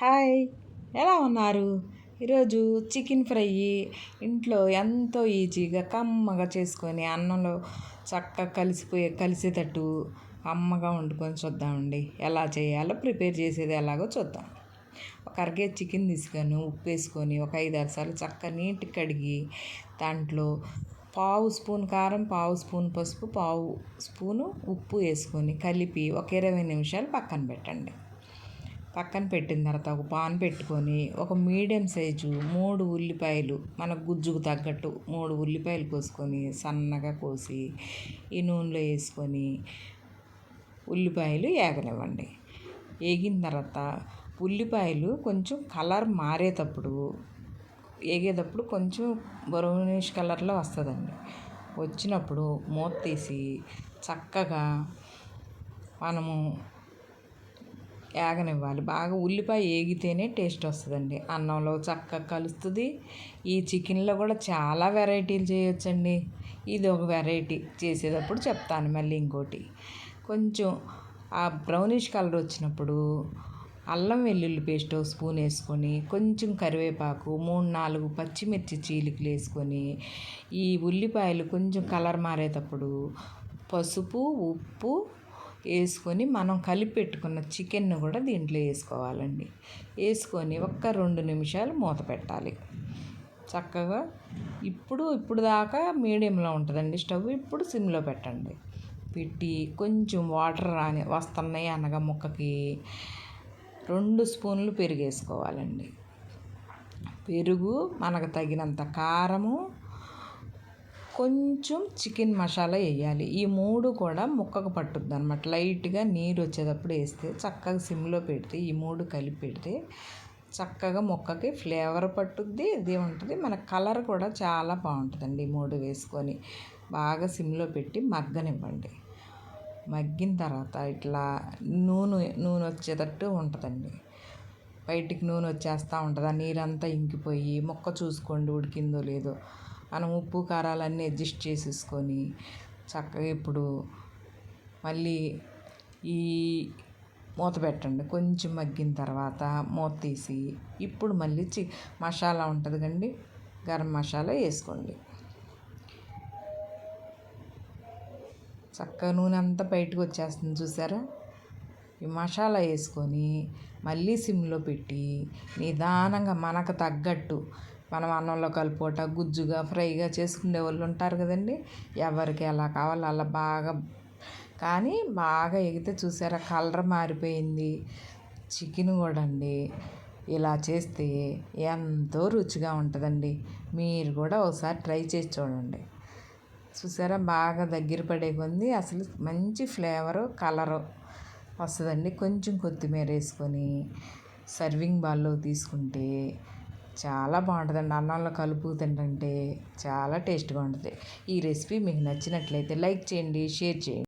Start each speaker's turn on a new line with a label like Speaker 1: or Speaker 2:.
Speaker 1: Hi ఎలా ఉన్నారు? ఈరోజు చికెన్ ఫ్రై ఇంట్లో ఎంతో ఈజీగా కమ్మగా చేసుకొని అన్నంలో చక్కగా కలిసిపోయే కలిసేటట్టు అమ్మగా వండుకొని చూద్దామండి ఎలా చేయాలో ప్రిపేర్ చేసేది ఎలాగో చూద్దాం. ఒక అరగే చికెన్ తీసుకొని ఉప్పు వేసుకొని ఒక ఐదు ఆరు సార్లు చక్కగా నీట్గా కడిగి దాంట్లో పావు స్పూన్ కారం పావు స్పూన్ పసుపు పావు స్పూను ఉప్పు వేసుకొని కలిపి ఒక ఇరవై నిమిషాలు పక్కన పెట్టండి. పక్కన పెట్టిన తర్వాత ఒక పాన్ పెట్టుకొని ఒక మీడియం సైజు మూడు ఉల్లిపాయలు మన గుజ్జుకు తగ్గట్టు మూడు ఉల్లిపాయలు కోసుకొని సన్నగా కోసి ఈ నూనెలో వేసుకొని ఉల్లిపాయలు వేగనివ్వండి వేగిన తర్వాత ఉల్లిపాయలు కొంచెం కలర్ మారేటప్పుడు వేగేటప్పుడు కొంచెం బ్రౌనిష్ కలర్లో వస్తుందండి. వచ్చినప్పుడు మూత తీసి చక్కగా మనము ఏగనివ్వాలి. బాగా ఉల్లిపాయ ఏగితేనే టేస్ట్ వస్తుందండి. అన్నంలో చక్కగా కలుస్తుంది. ఈ చికెన్లో కూడా చాలా వెరైటీలు చేయొచ్చండి. ఇది ఒక వెరైటీ. చేసేటప్పుడు చెప్తాను మళ్ళీ ఇంకోటి. కొంచెం ఆ బ్రౌనిష్ కలర్ వచ్చినప్పుడు అల్లం వెల్లుల్లి పేస్ట్ స్పూన్ వేసుకొని కొంచెం కరివేపాకు మూడు నాలుగు పచ్చిమిర్చి చీలికలు వేసుకొని ఈ ఉల్లిపాయలు కొంచెం కలర్ మారేటప్పుడు పసుపు ఉప్పు వేసుకొని మనం కలిపి పెట్టుకున్న చికెన్ను కూడా దీంట్లో వేసుకోవాలండి. వేసుకొని ఒక్క రెండు నిమిషాలు మూత పెట్టాలి. చక్కగా ఇప్పుడు ఇప్పుడు దాకా మీడియంలో ఉంటుందండి స్టవ్ ఇప్పుడు సిమ్లో పెట్టండి. పెట్టి కొంచెం వాటర్ రాని వస్తున్నాయి అనగా ముక్కకి రెండు స్పూన్లు పెరుగు వేసుకోవాలండి. పెరుగు మనకు తగినంత కారము కొంచెం చికెన్ మసాలా వేయాలి. ఈ మూడు కూడా ముక్కకు పట్టుద్ది అనమాట లైట్గా నీరు వచ్చేటప్పుడు వేస్తే చక్కగా సిమ్లో పెడితే ఈ మూడు కలిపి పెడితే చక్కగా మొక్కకి ఫ్లేవర్ పట్టుద్ది. ఇది ఉంటుంది మన కలర్ కూడా చాలా బాగుంటుందండి ఈ మూడు వేసుకొని. బాగా సిమ్లో పెట్టి మగ్గనివ్వండి. మగ్గిన తర్వాత ఇట్లా నూనె నూనె వచ్చేటట్టు ఉంటుందండి. బయటికి నూనె వచ్చేస్తూ ఉంటుంది. ఆ నీరంతా ఇంకిపోయి మొక్క చూసుకోండి ఉడికిందో లేదో. మనం ఉప్పు కారాలన్నీ అడ్జస్ట్ చేసేసుకొని చక్కగా ఇప్పుడు మళ్ళీ ఈ మూత పెట్టండి. కొంచెం మగ్గిన తర్వాత మూత తీసి ఇప్పుడు మళ్ళీ చి మసాలా ఉంటుంది కండి గరం మసాలా వేసుకోండి. చక్కగా నూనె అంతా బయటకు వచ్చేస్తుంది చూసారా? ఈ మసాలా వేసుకొని మళ్ళీ సిమ్లో పెట్టి నిదానంగా మనకు తగ్గట్టు మనం అన్నంలో కలుపుకోట గుజ్జుగా ఫ్రైగా చేసుకునే వాళ్ళు ఉంటారు కదండి. ఎవరికి ఎలా కావాలో అలా బాగా కానీ బాగా ఎగితే చూసారా కలర్ మారిపోయింది. చికెన్ కూడా అండి. ఇలా చేస్తే ఎంతో రుచిగా ఉంటుందండి. మీరు కూడా ఒకసారి ట్రై చేసి చూడండి. చూసారా బాగా దగ్గర పడే కొంది అసలు మంచి ఫ్లేవరు కలరు వస్తుందండి. కొంచెం కొత్తిమీర వేసుకొని సర్వింగ్ బాల్లో తీసుకుంటే చాలా బాగుంటుందండి. అన్నంలో కలుపు తింటుంటే చాలా టేస్ట్గా ఉంటుంది. ఈ రెసిపీ మీకు నచ్చినట్లయితే లైక్ చేయండి షేర్ చేయండి.